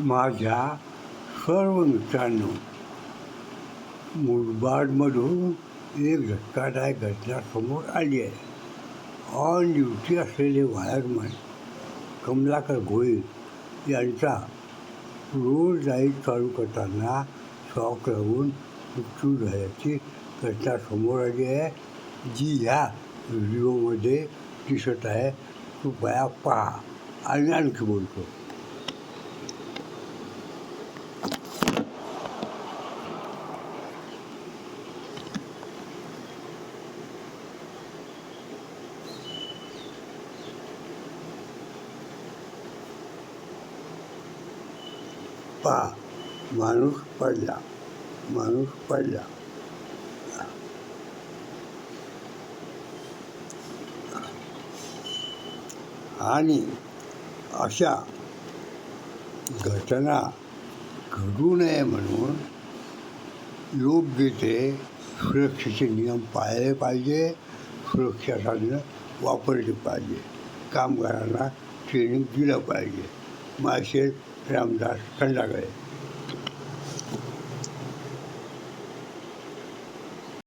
माझ्या सर्व मित्रांनो मुरबाडमधून एक धक्कादायक घटना समोर आली आहे. ऑन ड्युटी असलेले वायरमन कमलाकर गोयल यांचा रोड लाइट चालू करताना शॉक लावून मृत्यू झाल्याची घटना समोर आली आहे जी ह्या व्हिडिओमध्ये दिसत आहे. कृपया पहा. आणि आणखी बोलतो. पा माणूस पडला माणूस पडला. आणि अशा घटना घडू नये म्हणून योग्य ते सुरक्षेचे नियम पाळले पाहिजे सुरक्षा साधनं वापरली पाहिजे. कामगारांना ट्रेनिंग दिलं पाहिजे. मासे રામદાસ ખંડાગળે